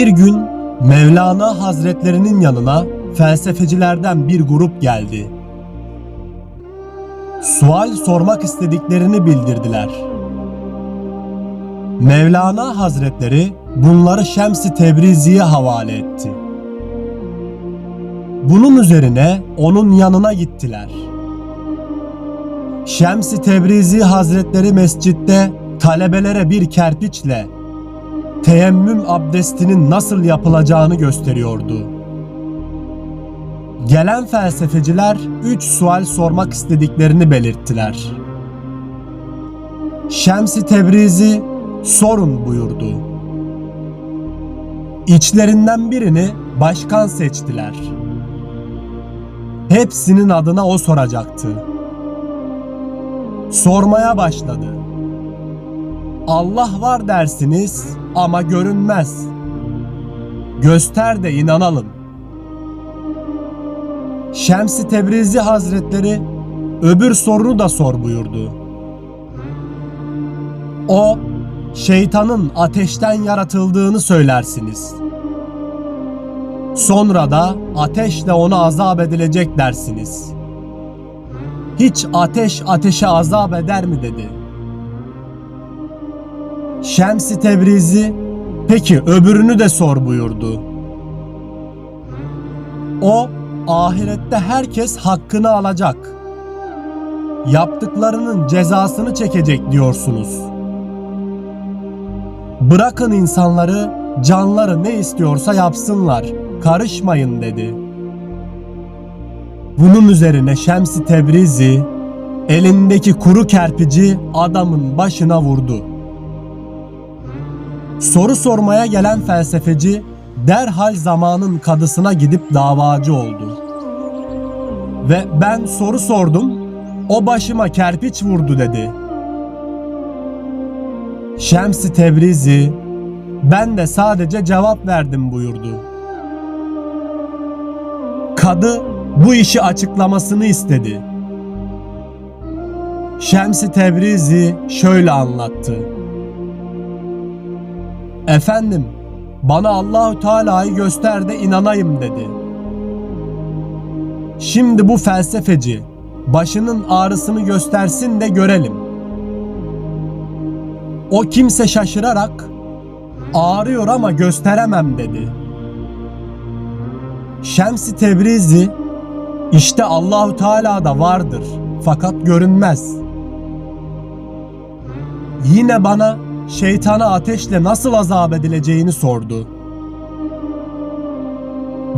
Bir gün Mevlana Hazretlerinin yanına felsefecilerden bir grup geldi. Sual sormak istediklerini bildirdiler. Mevlana Hazretleri bunları Şems-i Tebrizi'ye havale etti. Bunun üzerine onun yanına gittiler. Şems-i Tebrizi Hazretleri mescitte talebelere bir kerpiçle teyemmüm abdestinin nasıl yapılacağını gösteriyordu. Gelen felsefeciler üç sual sormak istediklerini belirttiler. Şems-i Tebrizi sorun buyurdu. İçlerinden birini başkan seçtiler. Hepsinin adına o soracaktı. Sormaya başladı. Allah var dersiniz ama görünmez. Göster de inanalım. Şems-i Tebrizi Hazretleri öbür sorunu da sor buyurdu. O, şeytanın ateşten yaratıldığını söylersiniz. Sonra da ateşle ona azap edilecek dersiniz. Hiç ateş ateşe azap eder mi dedi. Şems-i Tebrizi peki öbürünü de sor buyurdu. O ahirette herkes hakkını alacak. Yaptıklarının cezasını çekecek diyorsunuz. Bırakın insanları, canları ne istiyorsa yapsınlar. Karışmayın dedi. Bunun üzerine Şems-i Tebrizi elindeki kuru kerpici adamın başına vurdu. Soru sormaya gelen felsefeci derhal zamanın kadısına gidip davacı oldu. Ve ben soru sordum, o başıma kerpiç vurdu dedi. Şems-i Tebrizi, ben de sadece cevap verdim buyurdu. Kadı bu işi açıklamasını istedi. Şems-i Tebrizi şöyle anlattı. Efendim, bana Allahü Teala'yı göster de inanayım dedi. Şimdi bu felsefeci başının ağrısını göstersin de görelim. O kimse şaşırarak ağrıyor ama gösteremem dedi. Şems-i Tebrizi işte Allahü Teala da vardır fakat görünmez. Yine bana şeytana ateşle nasıl azap edileceğini sordu.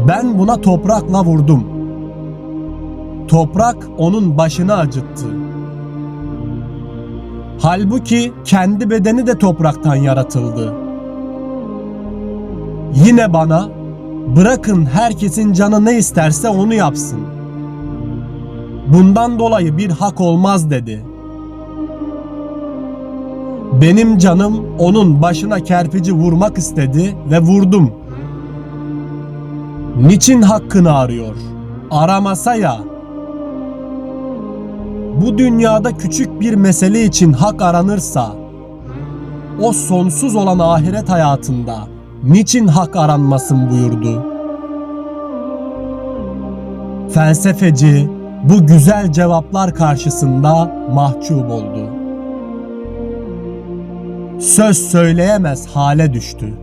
Ben buna toprakla vurdum. Toprak onun başını acıttı. Halbuki kendi bedeni de topraktan yaratıldı. Yine bana bırakın herkesin canı ne isterse onu yapsın. Bundan dolayı bir hak olmaz dedi. Benim canım onun başına kerpici vurmak istedi ve vurdum. Niçin hakkını arıyor? Aramasa ya. Bu dünyada küçük bir mesele için hak aranırsa, o sonsuz olan ahiret hayatında niçin hak aranmasın buyurdu. Felsefeci bu güzel cevaplar karşısında mahcup oldu Söz söyleyemez hale düştü.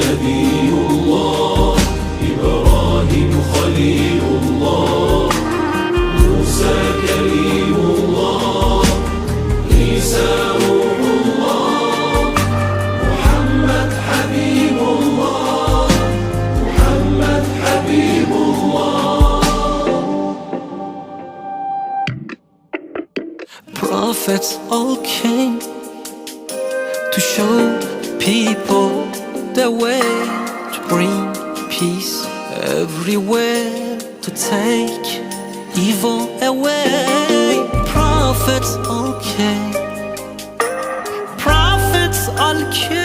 نبي الله Prophets all came to show people the way to bring peace everywhere, to take evil away. Prophets all came, prophets all came.